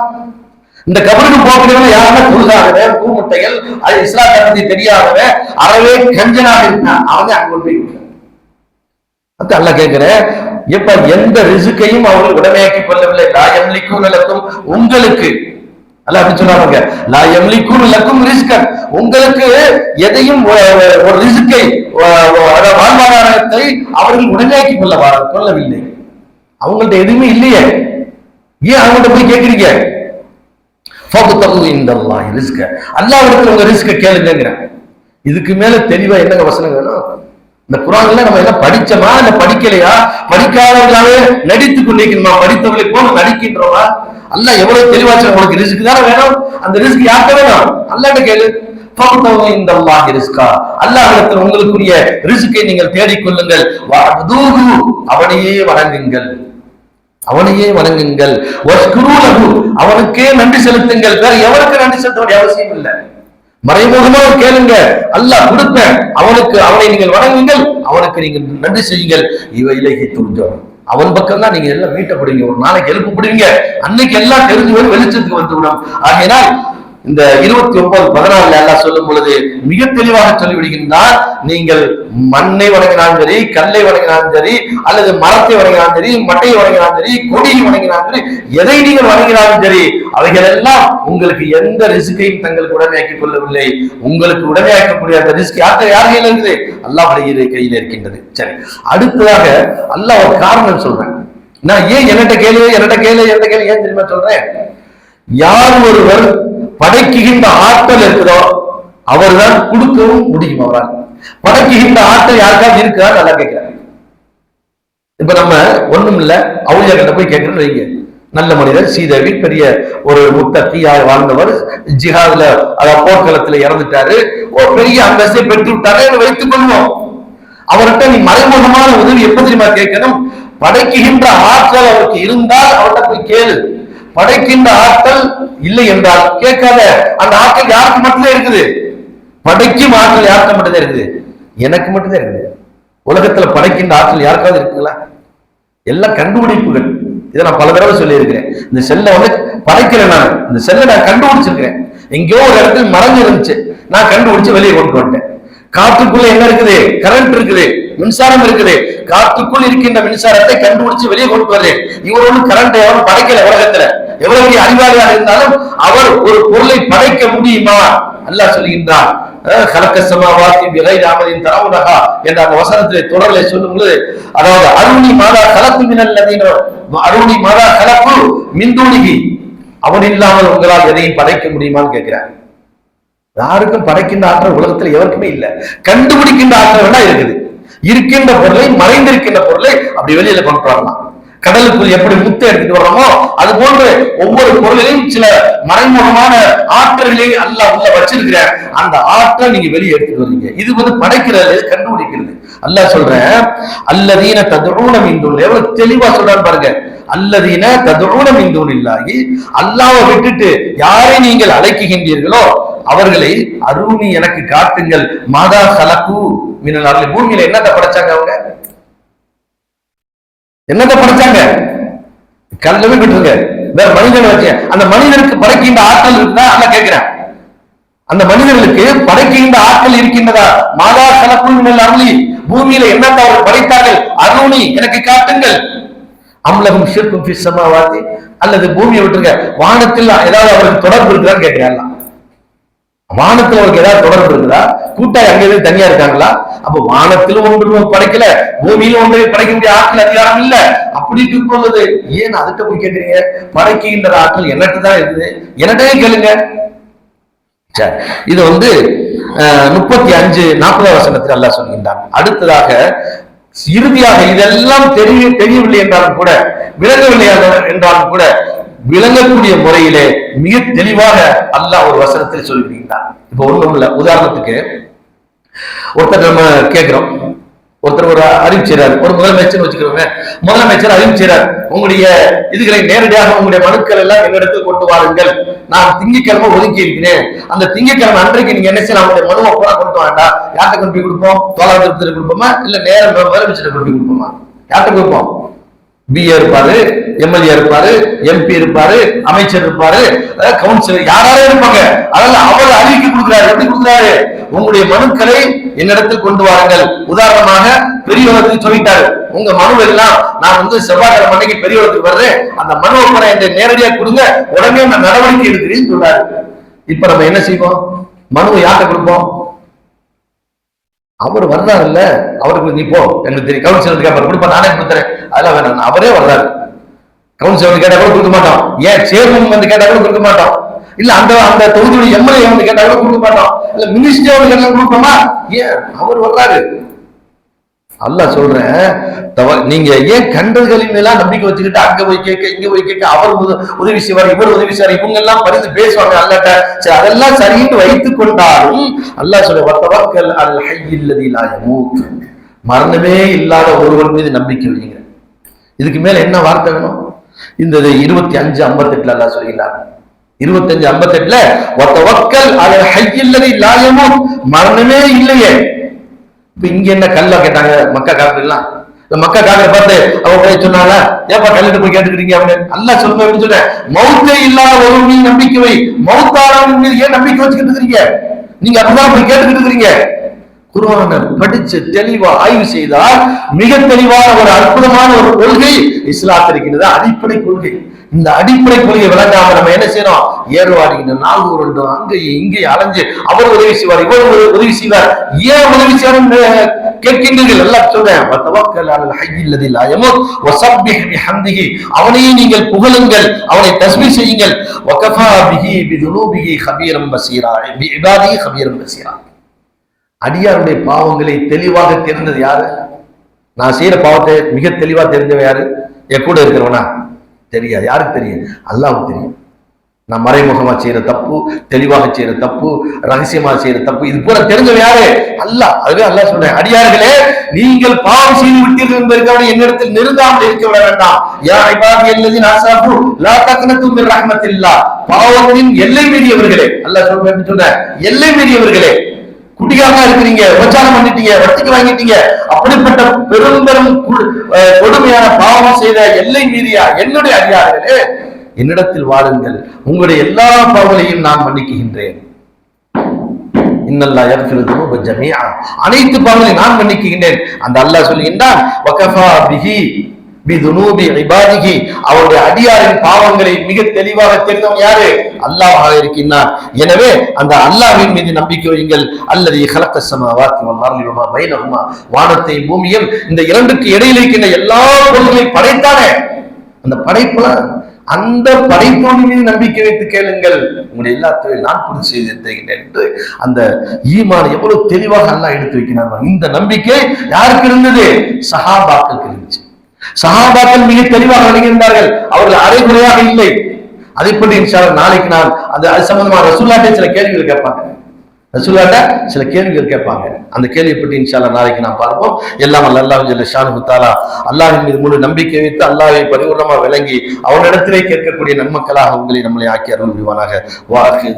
இந்த கபருக்கு போகிறவங்க யாருமே தொழுகாதவன் பூமுட்டைகள் அது இஸ்லாத்தை பத்தி தெரியாதவன் அறவே கஞ்சனாக இருக்கான் அவங்க அங்க கொண்டு போய் அல்ல கேட்கிறேன் எப்ப எந்த ரிசுக்கையும் அவர்கள் உடமையாக்கி கொள்ளவில்லை. லா எம்லிக்கும் லக்கும் உங்களுக்கு. அல்ல அப்படி சொன்னாங்க லா எம்லிக்கும் லக்கும் ரிஸ்கன். உங்களுக்கு எதையும் ஒரு ரிசுக்கை வாழ்வாதாரத்தை அவர்கள் உடமையாக்கி கொள்ள கொள்ளவில்லை. அவங்கள்ட்ட எதுவுமே இல்லையே. ஏன் அவங்கள்ட்ட போய் கேட்கிறீங்க? ஃபகுத்தகு ரிஸ்க. அல்லாஹ்விடத்துல உங்க ரிஸ்க கேளுங்கிறேன் இதுக்கு மேல தெளிவா என்னங்க வசனம் வேணும் இந்த குரான்ல நம்ம என்ன படிச்சோமா? இல்ல படிக்கலையா? படிக்காதவர்களாவே நடித்து கொண்டிருக்கணுமா? படித்தவர்களை போல நடிக்கின்றோமா? அல்ல எவ்வளவு தெளிவாச்சு உங்களுக்கு ரிஸ்க் தானே வேணும்? அந்த ரிஸ்க் யார்கிட்ட வேணும்? அல்லாட்ட கேளு. ஃபகுத்தகு இந்தல்லாஹி ரிஸ்கா. அல்லாஹ்விடத்தில் உங்களுக்குரிய ரிஸ்கை நீங்கள் தேடிக்கொள்ளுங்கள். அவனையே வணங்குங்கள். அவனையே வணங்குங்கள். அவனுக்கே நன்றி செலுத்துங்கள். வேற எவருக்கு நன்றி செலுத்த வேண்டிய அவசியம் இல்லை. மறைமுகமாக கேளுங்க. அல்லாஹ் கொடுப்பேன். அவனுக்கு அவனை நீங்கள் வணங்குங்கள். அவனுக்கு நீங்கள் நன்றி செய்யுங்கள். இவை இலகை துரிஞ்சவன் அவன் பக்கம் தான் நீங்க எல்லாம் மீட்டப்படுவீங்க. ஒரு நாளைக்கு எழுப்பப்படுவீங்க. அன்னைக்கு எல்லாம் தெரிஞ்சு வெளிச்சத்துக்கு வெளிச்சத்துக்கு வந்துவிடும். ஆகையினால் இந்த இருபத்தி ஒன்பது பதினாலு எல்லாம் சொல்லும் பொழுது மிக தெளிவாக சொல்லிவிடுகின்றார் நீங்கள் மண்ணை வணங்கினாலும் சரி கல்லை வணங்கினாலும் சரி அல்லது மரத்தை வணங்கினாலும் சரி மட்டையை வணங்கினாலும் சரி கொடியை வணங்கினாலும் சரி எதை நீங்கள் வணங்கினாலும் சரி அவைகள் எல்லாம் உங்களுக்கு எந்த ரிஸ்கையும் தங்களுக்கு உடமையாக்கிக் கொள்ளவில்லை. உங்களுக்கு உடமையாக்கக்கூடிய அந்த ரிஸ்க் யார்கிட்ட யார் கையில் இருக்குது? அல்லாஹ் கையில கையில் இருக்கின்றது. சரி அடுத்ததாக அல்லாஹ் ஒரு காரணம் சொல்றேன். நான் ஏன் என்னட்ட கேளு என்னட்ட கேளு என்னட்ட கேளு ஏன் தெரியுமா சொல்றேன்? யார் ஒருவர் படைக்குகின்ற ஆற்றல் இருக்குதோ அவர்தான் கொடுக்கவும் முடியும் அவரால். படைக்குகின்ற ஆற்றல் யாருக்காவது இருக்கா நல்லா கேட்கிறார். இப்ப நம்ம ஒண்ணும் இல்ல. அவுளியா போய் கேட்கிறோம் வைங்க. நல்ல மனிதர் சீதேவி பெரிய ஒரு முத்தத்தியா வாழ்ந்தவர் ஜிஹாதுல அதாவது போர்க்களத்துல இறந்துட்டாரு. ஒரு பெரிய அந்தஸ்தை பெற்று விட்டாரு வைத்துக் கொள்வோம். அவர்கிட்ட நீ மறைமுகமான உதவி எப்ப தெரியுமா கேட்கணும்? படைக்குகின்ற ஆற்றல் அவருக்கு இருந்தால் அவர்கிட்ட போய் கேளு. படைக்கின்ற ஆற்றல் இல்லை என்றால் கேட்காத. அந்த ஆற்றல் யாருக்கு மட்டும்தான் இருக்குது? படைக்கும் ஆற்றல் யாருக்கு மட்டும்தான் இருக்குது? எனக்கு மட்டும்தான் இருக்குது. உலகத்துல படைக்கின்ற ஆற்றல் யாருக்காவது இருக்குங்களா? எல்லாம் கண்டுபிடிப்புகள். இதை நான் பல தடவை சொல்லியிருக்கிறேன். இந்த செல்லை வந்து படைக்கிறேன் நான். இந்த செல்லை நான் கண்டுபிடிச்சிருக்கிறேன். எங்கேயோ ஒரு இடத்துல மறைஞ்சு இருந்துச்சு நான் கண்டுபிடிச்சு வெளியே கொண்டு வந்துட்டேன். காற்றுக்குள்ள என்ன இருக்குது? கரண்ட் இருக்குது. மின்சாரம் இருக்குது. காற்றுக்குள் இருக்கின்ற மின்சாரத்தை கண்டுபிடிச்சு வெளியே கொண்டு வரேன். இவர் ஒன்றும் கரண்ட் எவரும் படைக்கல உலகத்துல. எவ்வளவு பெரிய அறிவாளியாக இருந்தாலும் அவர் ஒரு பொருளை படைக்க முடியுமா? அல்லாஹ் சொல்கின்றார் கலக்க விலை ராமதின் தரவுலகா என்ற அந்த வசனத்திலே தொடர்லை சொல்லும்போது அதாவது அருணி மாதா கலப்பு மினல்லதீனோ அருணி மாதா கலப்பு மிந்துணிகி அவன் இல்லாமல் உங்களால் எதையும் படைக்க முடியுமான்னு கேட்கிறார். யாருக்கும் படைக்கின்ற ஆற்றல் உலகத்துல எவருக்குமே இல்ல. கண்டுபிடிக்கின்ற ஆற்றல் வேணா இருக்குது. இருக்கின்ற பொருளை மறைந்திருக்கின்ற பொருளை அப்படி வெளியில கொண்டு வரலாம் கடலுக்குள் எப்படி முத்தை எடுத்துட்டு வர்றோமோ அது போன்று ஒவ்வொரு பொருளையும் சில மறைமுகமான ஆற்றல்களை அல்ல உள்ள வச்சிருக்கிற அந்த ஆற்றல் நீங்க வெளியே எடுத்துட்டு வர்றீங்க. இது வந்து படைக்கிறது கண்டுபிடிக்கிறது. அல்ல சொல்றேன் அல்லதீன ததுரூணம் இந்துள்ள எவ்வளவு தெளிவா சொல்றான்னு பாருங்க. அல்லதீன ததுரூணம் இந்துன் இல்லாகி அல்லாவை விட்டுட்டு யாரை நீங்கள் அழைக்குகின்றீர்களோ அவர்களை அருணி எனக்கு காட்டுங்கள். மாதா சலக்கு மின்னல் பூமியில என்னத்தை படைச்சாங்க அவங்க? என்னத்தை படைச்சாங்க? கல்லவே விட்டுருங்க. வேற மனிதன் வச்சு அந்த மனிதனுக்கு படைக்கின்ற ஆற்றல் இருக்குதா? அல்ல கேட்கிறேன். அந்த மனிதர்களுக்கு படைக்கின்ற ஆற்றல் இருக்கின்றதா? மாதா கலப்புள் அருளி பூமியில என்னத்தை அவர்கள் படைத்தார்கள்? அருணி எனக்கு காட்டுங்கள். அம்லகம் சிற்பம் ஃபி அல்லது பூமியை விட்டுருங்க. வானத்தில் ஏதாவது அவருக்கு தொடர்பு இருக்குதான்னு கேட்கிறேன் வானத்துல அவருக்கு ஏதாவது தொடர்பு இருக்குதா? கூட்டாய் அங்க எதுவும் தனியா இருக்காங்களா? அப்ப வானத்திலும் ஒன்று படைக்கல. பூமியிலும் ஒன்றை படைக்க முடிய ஆற்றல் அதிகாரம் இல்ல. அப்படி இருக்கும் பொழுது ஏன் அதுட்ட போய் கேட்கறீங்க? படைக்கின்ற ஆற்றல் என்னட்டு தான் இருக்குது? என்னட்டே கேளுங்க. சரி இது வந்து முப்பத்தி அஞ்சு நாற்பதாம் வசனத்தில் அல்ல சொல்கின்றான். அடுத்ததாக இறுதியாக இதெல்லாம் தெரிய தெரியவில்லை என்றாலும் கூட விளங்கவில்லை என்றாலும் கூட விளங்கக்கூடிய முறையிலே மிக தெளிவாக அல்லாஹ் ஒரு வசனத்தில் சொல்லியிருக்கின்றான் இப்போ ஒண்ணும் இல்ல. உதாரணத்துக்கு ஒருத்தர் நம்ம கேட்கிறோம். ஒருத்தர் ஒரு அறிவிச்சார் ஒரு முதலமைச்சர் வச்சுக்கிறோங்க முதலமைச்சர் அறிவிச்சார் உங்களுடைய இதுகளை நேரடியாக உங்களுடைய மனுக்கள் எல்லாம் எங்களிடத்தில் கொண்டு வாருங்கள். நான் திங்கக்கிழமை ஒதுக்கி இருக்கிறேன். அந்த திங்கக்கிழமை அன்றைக்கு நீங்க என்ன செய்யலாம்? உங்களுடைய மனுவை பூரா கொண்டு வாண்டா யார்கிட்ட கொண்டு போய் கொடுப்போம்? தோலாந்திரத்தில் கொடுப்போமா? இல்ல நேரம் முதலமைச்சர் கொண்டு போய் கொடுப்போமா? யார்கிட்ட கொடுப்போம்? பிஏ இருப்பாரு எம்எல்ஏ இருப்பாரு எம்பி இருப்பாரு அமைச்சர் இருப்பாரு. கவுன்சிலர் யாராலும் இருப்பாங்க. அதனால அவர் அறிவிக்க கொடுக்கிறாரு. எப்படி கொடுக்கிறாரு? உங்களுடைய மனுக்களை என்னிடத்தில் கொண்டு வாருங்கள். உதாரணமாக பெரியவர்களுக்கு சொல்லிட்டாரு. உங்க மனு எல்லாம் நான் வந்து செவ்வாய்க்கிழமை அன்னைக்கு பெரியவர்களுக்கு வர்றேன். அந்த மனுவை ஒப்பனை என்கிட்ட நேரடியா கொடுங்க. உடனே நான் நடவடிக்கை எடுக்கிறேன்னு சொல்றாரு. இப்ப நம்ம என்ன செய்வோம்? மனுவை யார்கிட்ட கொடுப்போம்? அவர் வர்றாருல்ல. அவருக்கு நீ போ. எனக்கு தெரியும். கவுன்சிலருக்கு அப்புறம் கொடுப்பா நானே கொடுத்துறேன். அதெல்லாம் வேணாம் அவரே வர்றாரு. கவுன்சிலர் வந்து கேட்டா கூட கொடுக்க மாட்டோம் ஏன் சேர்மன் வந்து கேட்டா கூட கொடுக்க மாட்டோம் இல்ல அந்த அந்த தொகுதியுடைய எம்எல்ஏ வந்து கேட்டா கூட கொடுக்க மாட்டோம் இல்ல மினிஸ்டர் வந்து கேட்டா கொடுப்போமா ஏன்? அவர் வர்றாரு. அல்ல சொல்றேன். தவ- நீங்க ஏன் கண்டர்களின் எல்லாம் நம்பிக்கை வச்சுக்கிட்டு அங்க போய் கேட்க இங்க போய் கேட்க அவர் உதவி செய்வார் இவர் உதவி செய்வார் இவங்க எல்லாம் பரிந்து பேசுவாங்க அல்லாட்ட. சரி அதெல்லாம் சரின்னு வைத்துக் கொண்டாலும் அல்லாஹ் சொல்ற வர்த்தவர்கள் அல்ல ஹய்யில்லதி மரணமே இல்லாத ஒருவர் மீது நம்பிக்கை வைங்க இதுக்கு மேல என்ன வார்த்தை வேணும்? இந்த இருபத்தி அஞ்சு ஐம்பத்தெட்டுல அல்லாஹ் சொல்கிறார் இருபத்தஞ்சு ஐம்பத்தெட்டுல வத்தவக்கல் அல் ஹை லா யமூத். மரணமே இல்லையே. இப்ப இங்க என்ன கல்லா கேட்டாங்க? மக்கா காப்பிடலாம் இந்த மக்கா காப்பிட பார்த்து அவங்க சொன்னால ஏப்பா கல்லிட்டு போய் கேட்டுக்கிறீங்க அப்படின்னு. நல்லா சொல்லுங்க அப்படின்னு சொல்றேன். மௌத்தே இல்லாத ஒரு மீது நம்பிக்கை வை. மௌத்தானவன் மீது ஏன் நம்பிக்கை வச்சுக்கிட்டு இருக்கிறீங்க? நீங்க அப்படிதான் போய் கேட்டுக்கிட்டு இருக்கிறீங்க. குருவான படிச்சு தெளிவா ஆய்வு செய்தால் மிக தெளிவான ஒரு அற்புதமான ஒரு கொள்கை இஸ்லாத்திருக்கிறது அடிப்படை கொள்கை. இந்த அடிப்படை கொள்கை விளங்காம நம்ம என்ன செய்யறோம் ஏறுவாடிக்கிற நாள் உருண்டும் அங்கேயும் இங்கேயும் அலைஞ்சு அவர் உதவி செய்வார் இவர் உதவி- செய்வார். ஏன் உதவி செய்வார் கேட்கின்றீர்கள்? எல்லாம் சொல்றேன். வத்தவக்கல் அலல் ஹய்யில் லதி அவனையே நீங்கள் புகழுங்கள் அவனை தஸ்மி செய்யுங்கள். அடியாருடைய பாவங்களை தெளிவாக தெரிந்தது யாரு? நான் செய்யற பாவத்தை மிக தெளிவா தெரிஞ்சவன் யாரு? என் கூட இருக்கிறவனா? தெரியாது. யாருக்கு தெரியும்? அல்லாஹ்வுக்கு தெரியும். நான் மறைமுகமா செய்யற தப்பு தெளிவாக செய்யற தப்பு ரகசியமா செய்யற தப்பு இது கூட தெரிஞ்சவன் யாரு? அல்ல அதுவே அல்ல சொல்றேன். அடியார்களே நீங்கள் பாவம் செய்து விட்டீர்கள் என்பதற்காக என்னிடத்தில் நிறுத்தாமல் இருக்க விட வேண்டாம். யா இபாதி அல்லதின் அசாபு லா தக்னத்து மின் ரஹ்மத்தில்லா. பாவத்தின் எல்லை மீறியவர்களே அல்ல சொல்றேன் சொல்றேன். எல்லை மீறியவர்களே குடிகாரனா இருக்கிறீங்க உபச்சாரம் பண்ணிட்டீங்க வட்டிக்கு வாங்கிட்டீங்க அப்படிப்பட்ட பெரும் பெரும் கொடுமையான பாவம் செய்த எல்லை மீறியா என்னுடைய அதிகாரிகளே என்னிடத்தில் வாருங்கள் உங்களுடைய எல்லா பாவங்களையும் நான் மன்னிக்குகின்றேன் இன்னல்லா யக்ஃபிரு ஜமீஆ. அனைத்து பாவங்களையும் நான் மன்னிக்குகின்றேன் அந்த அல்லாஹ் சொல்லுகின்றான் இபாதிகி. அவருடைய அடியாரின் பாவங்களை மிக தெளிவாக தெரிந்தவன் யாரு? அல்லாவாக இருக்கின்றான். எனவே அந்த அல்லாவின் மீது நம்பிக்கை வையுங்கள். அல்லது கலக்க சமாவாக்குமா பைனகுமா வானத்தை பூமியும் இந்த இரண்டுக்கு இடையில் இருக்கின்ற எல்லா பொருள்களையும் படைத்தானே? அந்த படைப்புல அந்த படைப்போடு மீது நம்பிக்கை வைத்து கேளுங்கள். உங்களுடைய எல்லாத்தையும் நான் புரிந்து செய்து தருகிறேன் என்று அந்த ஈமான எவ்வளவு தெளிவாக நல்லா எடுத்து வைக்கிறார்கள் இந்த நம்பிக்கை யாருக்கு இருந்தது? சஹாபாக்களுக்கு இருந்துச்சு. சகாபாக்கள் மிக தெளிவாக விளங்குகின்றார்கள் அவர்கள் அரைகுறையாக இல்லை. அதை பற்றி நாளைக்கு நான் அந்த அது சம்பந்தமா ரசூல்லாட்டே சில கேள்விகள் கேட்பாங்க. ரசூல்லாட்ட சில கேள்விகள் கேட்பாங்க. அந்த கேள்வியை பற்றி இன்ஷா நாளைக்கு நான் பார்ப்போம். எல்லாம் அல்ல அல்லாஹ் ஜல்ல ஷானு தாலா அல்லாஹின் மீது முழு நம்பிக்கை வைத்து அல்லாஹை பரிபூர்ணமாக விளங்கி அவனிடத்திலே கேட்கக்கூடிய நன்மக்களாக உங்களை நம்மளை ஆக்கி அருள் புரிவானாக. வாக்கு